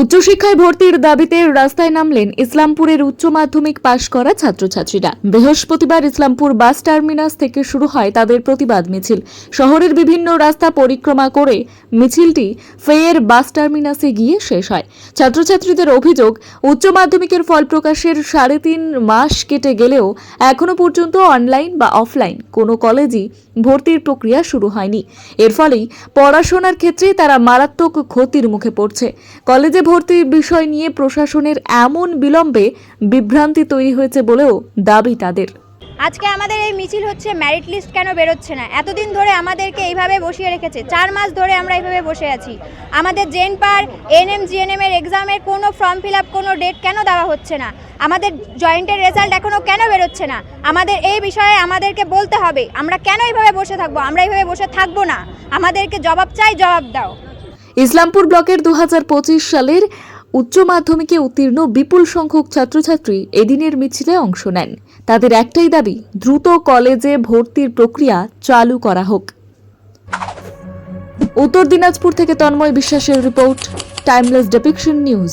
উচ্চশিক্ষায় ভর্তির দাবিতে রাস্তায় নামলেন ইসলামপুরের উচ্চ মাধ্যমিক পাশ করা ছাত্রছাত্রীরা। বৃহস্পতিবার ইসলামপুর বাস টার্মিনাস থেকে শুরু হয় তাদের প্রতিবাদ মিছিল। শহরের বিভিন্ন রাস্তা পরিক্রমা করে মিছিলটি ফেয়ের বাস টার্মিনাসে গিয়ে শেষ হয়। ছাত্রছাত্রীদের অভিযোগ, উচ্চ মাধ্যমিকের ফল প্রকাশের সাড়ে তিন মাস কেটে গেলেও এখনও পর্যন্ত অনলাইন বা অফলাইন কোনো কলেজই ভর্তির প্রক্রিয়া শুরু হয়নি। এর ফলেই পড়াশোনার ক্ষেত্রে তারা মারাত্মক ক্ষতির মুখে পড়ছে। কলেজে ভর্তির বিষয় নিয়ে প্রশাসনের এমন বিলম্বে বিভ্রান্তি তৈরি হয়েছে বলেও দাবি তাদের। আজকে আমাদের এই মিছিল হচ্ছে ম্যারিট লিস্ট কেন বেরোচ্ছে না? এতদিন ধরে আমাদেরকে এইভাবে বসিয়ে রেখেছে। চার মাস ধরে আমরা এইভাবে বসে আছি। আমাদের জেন পার এনএম, জিএনএম এর এক্সামের কোনো ফর্ম ফিল আপ কোনো ডেট কেন দেওয়া হচ্ছে না? আমাদের জয়েন্টের রেজাল্ট এখনও কেন বেরোচ্ছে না? আমাদের এই বিষয়ে আমাদেরকে বলতে হবে। আমরা কেন এইভাবে বসে থাকব? আমরা এইভাবে বসে থাকব না? আমাদেরকে জবাব চাই, জবাব দাও। ইসলামপুর ব্লকের দু হাজার পঁচিশ সালের উচ্চ মাধ্যমিকে উত্তীর্ণ বিপুল সংখ্যক ছাত্রছাত্রী এদিনের মিছিলে অংশ নেন। তাদের একটাই দাবি, দ্রুত কলেজে ভর্তির প্রক্রিয়া চালু করা হোক। উত্তর দিনাজপুর থেকে তন্ময় বিশ্বাসের রিপোর্ট, টাইমলেস ডেপিকশন নিউজ।